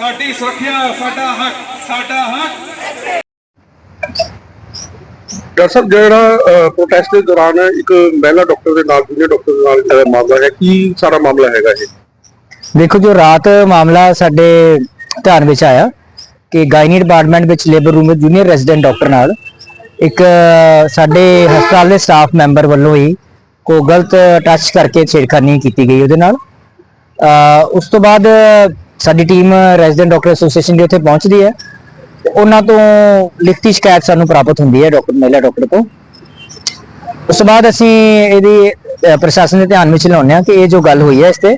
ਸਾਡੀ ਸੁਰੱਖਿਆ ਸਾਡਾ ਹੱਕ ਸਾਡਾ ਹੱਕ। ਡਾਕਟਰ ਸਾਹਿਬ ਜਿਹੜਾ ਪ੍ਰੋਟੈਸਟ ਦੇ ਦੌਰਾਨ ਇੱਕ ਮਹਿਲਾ ਡਾਕਟਰ ਦੇ ਨਾਲ ਜੂਨੀਅਰ ਡਾਕਟਰ ਦੇ ਨਾਲ ਜਿਹੜਾ ਮਾਮਲਾ ਹੈ ਕੀ ਸਾਰਾ ਮਾਮਲਾ ਹੈਗਾ ਇਹ? ਦੇਖੋ ਜੋ ਰਾਤ ਮਾਮਲਾ ਸਾਡੇ ਧਿਆਨ ਵਿੱਚ ਆਇਆ ਕਿ ਗਾਇਨੀ ਡਿਪਾਰਟਮੈਂਟ ਵਿੱਚ ਲੇਬਰ ਰੂਮ ਵਿੱਚ ਜੂਨੀਅਰ ਰੈਜ਼ੀਡੈਂਟ ਡਾਕਟਰ ਨਾਲ ਇੱਕ ਸਾਡੇ ਹਸਪਤਾਲ ਦੇ ਸਟਾਫ ਮੈਂਬਰ ਵੱਲੋਂ ਹੀ ਕੋ ਗਲਤ ਟੱਚ ਕਰਕੇ ਛੇੜਖਾਨੀ ਕੀਤੀ ਗਈ ਉਹਦੇ ਨਾਲ। ਉਸ ਤੋਂ ਬਾਅਦ ਸਾਡੀ ਟੀਮ ਰੈਜ਼ੀਡੈਂਟ ਡਾਕਟਰ ਐਸੋਸੀਏਸ਼ਨ ਦੇ ਉੱਥੇ ਪਹੁੰਚਦੀ ਹੈ। ਉਹਨਾਂ ਤੋਂ ਲਿਖਤੀ ਸ਼ਿਕਾਇਤ ਸਾਨੂੰ ਪ੍ਰਾਪਤ ਹੁੰਦੀ ਹੈ ਡਾਕਟਰ ਮਹਿਲਾ ਡਾਕਟਰ ਤੋਂ ਉਸ ਤੋਂ ਬਾਅਦ ਅਸੀਂ ਇਹਦੀ ਪ੍ਰਸ਼ਾਸਨ ਦੇ ਧਿਆਨ ਵਿੱਚ ਲਿਆਉਂਦੇ ਹਾਂ ਕਿ ਇਹ ਜੋ ਗੱਲ ਹੋਈ ਹੈ ਇਸ ਤੇ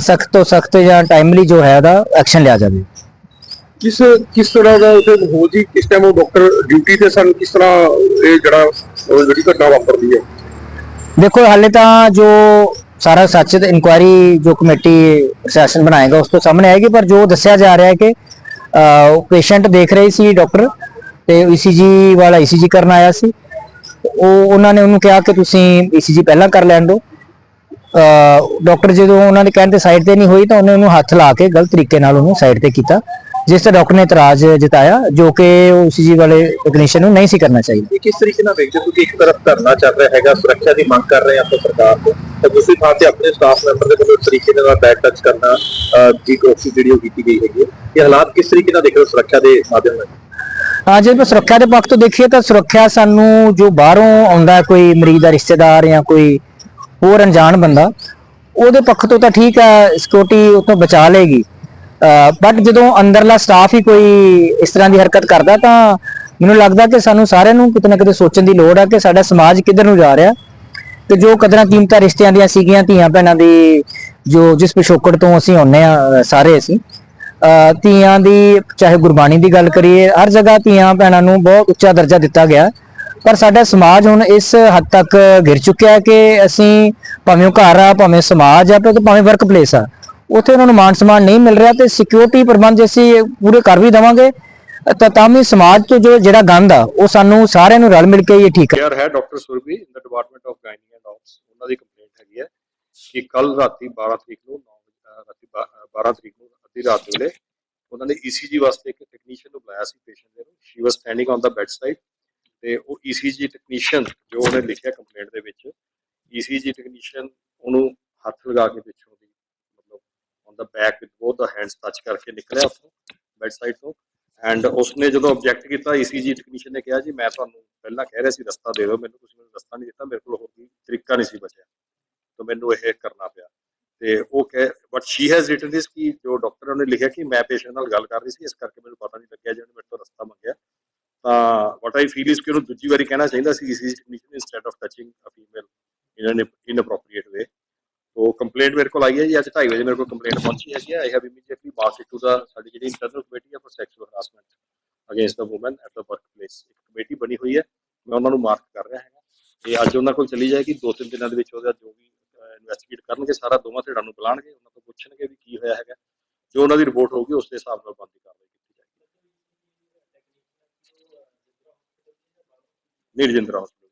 ਸਖਤ ਤੋਂ ਸਖਤ ਜਾਂ ਟਾਈਮਲੀ ਜੋ ਹੈ ਉਹਦਾ ਐਕਸ਼ਨ ਲਿਆ ਜਾਵੇ। ਕਿਸ ਕਿਸ ਤਰ੍ਹਾਂ ਦਾ ਉੱਥੇ ਹੋ ਜੀ? ਕਿਸ ਟਾਈਮ ਉਹ ਡਾਕਟਰ ਡਿਊਟੀ ਤੇ ਸਨ? ਕਿਸ ਤਰ੍ਹਾਂ ਇਹ ਜਿਹੜਾ ਉਹ ਜਿਹੜੀ ਘਟਨਾ ਵਾਪਰਦੀ ਹੈ? ਦੇਖੋ ਹਾਲੇ ਤਾਂ ਜੋ ਸਾਰਾ ਸੱਚ ਤੇ ਇਨਕੁਆਇਰੀ ਜੋ ਕਮੇਟੀ ਪ੍ਰਸ਼ਾਸਨ ਬਣਾਏਗਾ ਉਸ ਤੋਂ ਸਾਹਮਣੇ ਆਏਗੀ, ਪਰ ਜੋ ਦੱਸਿਆ ਜਾ ਰਿਹਾ ਹੈ ਕਿ ਉਹ ਪੇਸ਼ੈਂਟ ਦੇਖ ਰਹੀ ਸੀ ਡਾਕਟਰ ਤੇ ਈਸੀਜੀ ਵਾਲਾ ਈਸੀਜੀ ਕਰਨ ਆਇਆ ਸੀ। ਉਹ, ਉਹਨਾਂ ਨੇ ਉਹਨੂੰ ਕਿਹਾ ਕਿ ਤੁਸੀਂ ਈਸੀਜੀ ਪਹਿਲਾਂ ਕਰ ਲੈਣ ਦਿਓ। ਡਾਕਟਰ ਜਦੋਂ ਉਹਨਾਂ ਦੇ ਕਹਿਣ ਤੇ ਸਾਈਡ ਤੇ ਨਹੀਂ ਹੋਈ ਤਾਂ ਉਹਨੇ ਉਹਨੂੰ ਹੱਥ ਲਾ ਕੇ ਗਲਤ ਤਰੀਕੇ ਨਾਲ ਉਹਨੂੰ ਸਾਈਡ ਤੇ ਕੀਤਾ। ਜਿਸ ਤੇ ਡਾਕਟਰ ਨੇ ਇਤਰਾਜ਼ ਜਤਾਇਆ ਜੋ ਕਿ ਈਸੀਜੀ ਵਾਲੇ ਟੈਕਨੀਸ਼ੀਅਨ ਨੂੰ ਨਹੀਂ ਸੀ ਕਰਨਾ ਚਾਹੀਦਾ। ਇਹ ਕਿਸ ਤਰੀਕੇ ਨਾਲ ਵੇਖਦੇ ਕਿ ਇੱਕ ਤਰਫ ਧਰਨਾ ਚੱਲ ਰਿਹਾ ਹੈਗਾ ਸੁਰੱਖਿਆ ਦੀ ਮੰਗ ਕਰ ਰਹੇ ਆਪਾਂ ਸਰਕਾਰ ਤੋਂ। ਤੇ ਦੂਸਰੀ ਥਾਂ ਤੇ ਆਪਣੇ ਸਟਾਫ ਮੈਂਬਰ ਦੇ ਵੱਲੋਂ ਤਰੀਕੇ ਨਾਲ ਬੈਕ ਟੱਚ ਕਰਨਾ ਦੀ ਕੋਸ਼ਿਸ਼ ਜਿਹੜੀ ਉਹ ਕੀਤੀ ਗਈ ਹੈਗੀ ਇਹ ਹਾਲਾਤ ਕਿਸ ਤਰੀਕੇ ਨਾਲ ਦੇਖ ਰਹੇ ਹੋ ਸੁਰੱਖਿਆ ਦੇ ਮਾਧਿਅਮ ਨਾਲ? ਹਾਂ ਜੇ ਆਪਾਂ ਸੁਰੱਖਿਆ ਦੇ ਪੱਖ ਤੋਂ ਦੇਖੀਏ ਤਾਂ ਸੁਰੱਖਿਆ ਸਾਨੂੰ ਜੋ ਬਾਹਰੋਂ ਆਉਂਦਾ ਕੋਈ ਮਰੀਜ਼ ਦਾ ਰਿਸ਼ਤੇਦਾਰ ਜਾਂ ਕੋਈ ਹੋਰ ਅਣਜਾਣ ਬੰਦਾ ਉਹਦੇ ਪੱਖ ਤੋਂ ਤਾਂ ਠੀਕ ਹੈ ਸਿਕਿਉਰਿਟੀ ਉਹ ਤੋਂ ਬਚਾ ਲੇਗੀ ਬਟ ਜਦੋਂ ਅੰਦਰਲਾ ਸਟਾਫ ਹੀ ਕੋਈ ਇਸ ਤਰ੍ਹਾਂ ਦੀ ਹਰਕਤ ਕਰਦਾ ਤਾਂ ਮੈਨੂੰ ਲੱਗਦਾ ਕਿ ਸਾਨੂੰ ਸਾਰਿਆਂ ਨੂੰ ਕਿਤੇ ਨਾ ਕਿਤੇ ਸੋਚਣ ਦੀ ਲੋੜ ਆ ਕਿ ਸਾਡਾ ਸਮਾਜ ਕਿੱਧਰ ਨੂੰ ਜਾ ਰਿਹਾ। ਤੇ ਜੋ ਕਦਰਾਂ ਕੀਮਤਾਂ ਰਿਸ਼ਤਿਆਂ ਦੀਆਂ ਸੀਗੀਆਂ, ਧੀਆਂ ਭੈਣਾਂ ਦੀ ਜੋ ਜਿਸ ਪਿਛੋਕੜ ਤੋਂ ਅਸੀਂ ਆਉਂਦੇ ਆ ਸਾਰੇ ਅਸੀਂ ਧੀਆਂ ਦੀ ਚਾਹੇ ਗੁਰਬਾਣੀ ਦੀ ਗੱਲ ਕਰੀਏ, ਹਰ ਜਗ੍ਹਾ ਧੀਆਂ ਭੈਣਾਂ ਨੂੰ ਬਹੁਤ ਉੱਚਾ ਦਰਜਾ ਦਿੱਤਾ ਗਿਆ। ਪਰ ਸਾਡਾ ਸਮਾਜ ਹੁਣ ਇਸ ਹੱਦ ਤੱਕ ਗਿਰ ਚੁੱਕਿਆ ਹੈ ਕਿ ਅਸੀਂ ਭਾਵੇਂ ਉਹ ਘਰ ਆ, ਭਾਵੇਂ ਸਮਾਜ ਆ, ਭਾਵੇਂ ਵਰਕ ਪਲੇਸ ਆ। ਉੱਥੇ ਉਹਨਾਂ ਨੂੰ ਮਾਨ ਸਨਮਾਨ ਨਹੀਂ ਮਿਲ ਰਿਹਾ ਤੇ ਸਿਕਿਉਰਿਟੀ ਪ੍ਰਬੰਧ ਜੇ ਅਸੀਂ ਪੂਰੇ ਕਰ ਵੀ ਦੇਵਾਂਗੇ, ਤਾਂ ਤਾਂ ਵੀ ਸਮਾਜ ਤੋਂ ਜੋ ਜਿਹੜਾ ਗੰਦ ਆ, ਉਹ ਸਾਨੂੰ ਸਾਰਿਆਂ ਨੂੰ ਰਲ ਮਿਲ ਕੇ ਹੀ ਠੀਕ ਕੇਅਰ ਹੈ doctor Surbhi in the department of gynae and obs ਉਹਨਾਂ ਦੀ ਕੰਪਲੇਂਟ ਹੈਗੀ ਹੈ ਕਿ ਕੱਲ ਰਾਤੀ 12 ਤਰੀਕ ਨੂੰ 9 ਰਾਤੀ 12 ਤਰੀਕ ਨੂੰ ਅੱਧੀ ਰਾਤ ਵੇਲੇ ਉਹਨਾਂ ਨੇ ECG ਵਾਸਤੇ ਇੱਕ ਟੈਕਨੀਸ਼ੀਅਨ ਨੂੰ ਬੁਲਾਇਆ ਸੀ ਪੇਸ਼ੈਂਟ ਦੇ ਨੂੰ। She was standing on the bed side ਤੇ ਉਹ ECG ਟੈਕਨੀਸ਼ੀਅਨ ਜੋ ਉਹਨੇ ਲਿਖਿਆ ਕੰਪਲੇਂਟ ਦੇ ਵਿੱਚ ECG ਟੈਕਨੀਸ਼ੀਅਨ ਉਹਨੂੰ ਹੱਥ ਲਗਾ ਕੇ ਪਿੱਛੋਂ ਦੀ ਮਤਲਬ on the back with both the hands touch ਕਰਕੇ ਨਿਕਲਿਆ ਉੱਥੋਂ ਬੈੱਡ ਸਾਈਡ ਤੋਂ। ਐਂਡ ਉਸਨੇ ਜਦੋਂ ਆਬਜੈਕਟ ਕੀਤਾ ECG ਟੈਕਨੀਸ਼ੀਅਨ ਨੇ ਕਿਹਾ, ਜੀ, ਮੈਂ ਤੁਹਾਨੂੰ ਪਹਿਲਾਂ ਕਹਿ ਰਿਹਾ ਸੀ, ਰਸਤਾ ਦੇ ਦਿਓ ਮੈਨੂੰ, ਤੁਸੀਂ ਮੈਨੂੰ ਰਸਤਾ ਨਹੀਂ ਦਿੱਤਾ, ਮੇਰੇ ਕੋਲ ਹੋਰ ਕੋਈ ਤਰੀਕਾ ਨਹੀਂ ਸੀ ਬਚਿਆ। ਤਾਂ ਮੈਨੂੰ ਇਹ ਕਰਨਾ ਪਿਆ। ਤੇ ਉਹ ਕਹੇ but she has written this ਕਿ ਜੋ ਡਾਕਟਰ ਨੇ ਲਿਖਿਆ ਕਿ ਮੈਂ ਪੇਸ਼ੈਂਟ ਨਾਲ ਗੱਲ ਕਰ ਰਹੀ ਸੀ, ਇਸ ਕਰਕੇ ਮੈਨੂੰ ਪਤਾ ਨਹੀਂ ਲੱਗਿਆ ਜਿਹਨੇ ਮੇਰੇ ਤੋਂ ਰਸਤਾ ਮੰਗਿਆ। ਤਾਂ ਵਾਟ ਆਈ ਫੀਲ ਇਸ ਕਿ ਉਹਨੂੰ ਦੂਜੀ ਵਾਰੀ ਕਹਿਣਾ ਚਾਹੀਦਾ ਸੀ ECG technician instead of touching a female in an inappropriate way ਉਹ ਕੰਪਲੇਂਟ ਮੇਰੇ ਕੋਲ ਆਈ ਹੈ ਜੀ, ਅੱਜ 2:30 ਵਜੇ ਮੇਰੇ ਕੋਲ ਕੰਪਲੇਂਟ ਪਹੁੰਚੀ ਹੈਗੀ ਹੈ। I have immediately pass it to the ਸਾਡੀ ਜਿਹੜੀ ਇੰਟਰਨਲ ਕਮੇਟੀ ਹੈ for sexual harassment against the woman at the workplace ਇੱਕ ਕਮੇਟੀ ਬਣੀ ਹੋਈ ਹੈ, ਮੈਂ ਉਹਨਾਂ ਨੂੰ ਮਾਰਕ ਕਰ ਰਿਹਾ ਹੈਗਾ। ਇਹ ਅੱਜ ਉਹਨਾਂ ਕੋਲ ਚਲੀ ਜਾਏਗੀ ਦੋ ਤਿੰਨ ਦਿਨਾਂ ਦੇ ਵਿੱਚ ਉਹਦਾ ਜੋ ਵੀ ਇਨਵੈਸਟੀਗੇਟ ਕਰਨਗੇ, ਸਾਰਾ ਦੋਵਾਂ ਧਿਰਾਂ ਨੂੰ ਬੁਲਾਣਗੇ ਉਹਨਾਂ ਤੋਂ ਪੁੱਛਣਗੇ ਵੀ ਕੀ ਹੋਇਆ ਹੈਗਾ। ਜੋ ਉਹਨਾਂ ਦੀ ਰਿਪੋਰਟ ਹੋਊਗੀ, ਉਸ ਦੇ ਹਿਸਾਬ ਨਾਲ ਬੰਦੀ ਕਾਰਵਾਈ ਕੀਤੀ ਜਾਏਗੀ। ਨਹੀਂ, ਰਜਿੰਦਰਾ ਹਸਪੀਟਲ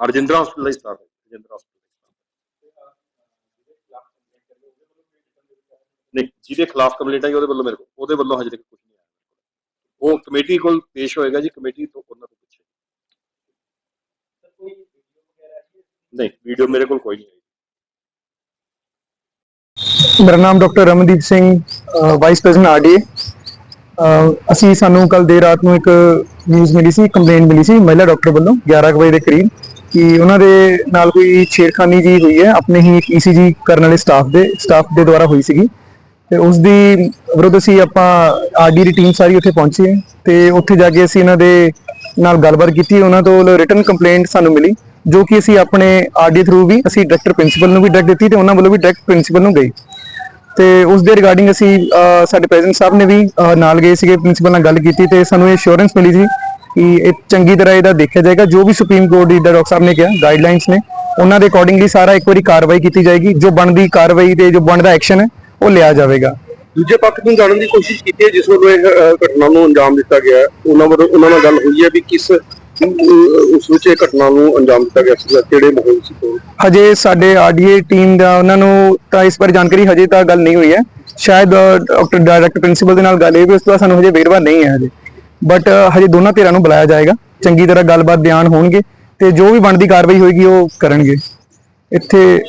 ਹਰਜਿੰਦਰਾ ਰਜਿੰਦਰਾ ਹਸਪੀਟਲ ਇਸ ਤਰ੍ਹਾਂ ਰਜਿੰਦਰਾ ਹਸਪੀਟਲ ਨਹੀਂ, ਜਿਹਦੇ ਖਿਲਾਫ ਕੰਪਲੇਂਟ ਆਈ, ਉਹਦੇ ਵੱਲੋਂ ਮੇਰੇ ਕੋਲ ਉਹਦੇ ਵੱਲੋਂ ਹਜੇ ਤੱਕ ਕੁਝ ਨਹੀਂ ਆਇਆ ਉਹ ਕਮੇਟੀ ਕੋਲ ਪੇਸ਼ ਹੋਏਗਾ ਜੀ, ਕਮੇਟੀ ਤੋਂ ਉਹਨਾਂ ਤੋਂ ਪੁੱਛੇ। ਨਹੀਂ ਵੀਡੀਓ ਮੇਰੇ ਕੋਲ ਕੋਈ ਨਹੀਂ ਮੇਰਾ ਨਾਮ doctor Ramandeep Singh vice president RDA ਅਸੀਂ ਸਾਨੂੰ ਕੱਲ ਦੇਰ ਰਾਤ ਨੂੰ ਇੱਕ ਨਿਊਜ਼ ਮਿਲੀ ਸੀ ਕੰਪਲੇਂਟ ਮਿਲੀ ਸੀ, ਮਹਿਲਾ ਡਾਕਟਰ ਵੱਲੋਂ 11 ਵਜੇ ਦੇ ਕਰੀਬ। ਕਿ ਉਹਨਾਂ ਦੇ ਨਾਲ ਕੋਈ ਛੇੜਖਾਨੀ ਜੀ ਹੋਈ ਹੈ, ਆਪਣੇ ਹੀ ਈਸੀਜੀ ਕਰਨ ਵਾਲੇ ਸਟਾਫ ਦੇ ਸਟਾਫ ਦੇ ਦੁਆਰਾ ਹੋਈ ਸੀਗੀ। ਤੇ ਉਸ ਦੀ ਵਿਰੁੱਧ ਅਸੀਂ ਆਪਾਂ ਆਰਡੀ ਦੀ ਟੀਮ ਸਾਰੀ ਉੱਥੇ ਪਹੁੰਚੀ ਹੈ ਤੇ ਉੱਥੇ ਜਾ ਕੇ ਅਸੀਂ ਇਹਨਾਂ ਦੇ ਨਾਲ ਗੱਲਬਾਤ ਕੀਤੀ, ਉਹਨਾਂ ਤੋਂ ਰਿਟਨ ਕੰਪਲੇਂਟ ਸਾਨੂੰ ਮਿਲੀ, ਜੋ ਕਿ ਅਸੀਂ ਆਪਣੇ ਆਰਡੀ ਥਰੂ ਵੀ ਅਸੀਂ ਡਾਇਰੈਕਟਰ ਪ੍ਰਿੰਸੀਪਲ ਨੂੰ ਵੀ ਡਾਇਰੈਕਟ ਦਿੱਤੀ ਤੇ ਉਹਨਾਂ ਵੱਲੋਂ ਵੀ ਡਾਇਰੈਕਟ ਪ੍ਰਿੰਸੀਪਲ ਨੂੰ ਗਈ ਤੇ ਉਸ ਦੇ ਰਿਗਾਰਡਿੰਗ ਅਸੀਂ ਸਾਡੇ ਪ੍ਰੈਜ਼ੀਡੈਂਟ ਸਾਹਿਬ ਨੇ ਵੀ ਨਾਲ ਗਏ ਸੀਗੇ ਪ੍ਰਿੰਸੀਪਲ ਨਾਲ ਗੱਲ ਕੀਤੀ ਤੇ ਸਾਨੂੰ ਇਹ ਅਸ਼ੋਰੈਂਸ ਮਿਲੀ ਸੀ ਕਿ ਇਹ ਚੰਗੀ ਤਰ੍ਹਾਂ ਇਹਦਾ ਦੇਖਿਆ ਜਾਏਗਾ। ਜੋ ਵੀ ਸੁਪਰੀਮ ਕੋਰਟ ਦੀ ਡਾਕਟਰ ਸਾਹਿਬ ਨੇ ਕਿਹਾ ਗਾਈਡਲਾਈਨਸ ਨੇ ਉਹਨਾਂ ਦੇ ਅਕੋਰਡਿੰਗਲੀ ਸਾਰਾ ਇੱਕ ਵਾਰੀ ਕਾਰਵਾਈ ਕੀਤੀ ਜਾਏਗੀ। ਜੋ ਬਣਦੀ ਕਾਰਵਾਈ ਤੇ ਜੋ ਬਣਦਾ ਐਕਸ਼ਨ ਹੈ ਉਹ ਲਿਆ ਜਾਵੇਗਾ। ਦੂਜੇ ਪੱਖ ਨੂੰ ਜਾਣਨ ਦੀ ਕੋਸ਼ਿਸ਼ ਕੀਤੀ ਜਿਸ ਵੱਲੋਂ ਇਹ ਘਟਨਾ ਨੂੰ ਅੰਜਾਮ ਦਿੱਤਾ ਗਿਆ ਉਹਨਾਂ ਵੱਲੋਂ ਉਹਨਾਂ ਨਾਲ ਗੱਲ ਹੋਈ ਹੈ ਵੀ ਕਿਸ ਉਸ ਵਿੱਚ ਇਹ ਘਟਨਾ ਨੂੰ ਅੰਜਾਮ ਦਿੱਤਾ ਗਿਆ ਸੀ ਕਿਹੜੇ ਮਾਹੌਲ ਸੀ ਹਜੇ ਸਾਡੇ ਆਰਡੀਏ ਟੀਮ ਦਾ ਉਹਨਾਂ ਨੂੰ ਤਾਂ ਇਸ ਬਾਰੇ ਜਾਣਕਾਰੀ ਹਜੇ ਤਾਂ ਗੱਲ ਨਹੀਂ ਹੋਈ ਹੈ। ਸ਼ਾਇਦ ਡਾਇਰੈਕਟਰ ਪ੍ਰਿੰਸੀਪਲ ਦੇ ਨਾਲ ਗੱਲ ਹੋਈ ਵੀ ਉਸ ਤੋਂ ਸਾਨੂੰ ਹਜੇ ਵੇਰਵਾ ਨਹੀਂ ਹੈ ਹਜੇ। ਬਟ uh, ਹਜੇ ਦੋਨਾਂ ਧਿਰਾਂ ਨੂੰ ਬੁਲਾਇਆ ਜਾਏਗਾ। ਚੰਗੀ ਤਰ੍ਹਾਂ ਗੱਲਬਾਤ ਬਿਆਨ ਹੋਣਗੇ ਤੇ ਜੋ ਵੀ ਬਣਦੀ ਕਾਰਵਾਈ ਹੋਏਗੀ ਉਹ ਕਰਨਗੇ। ਇੱਥੇ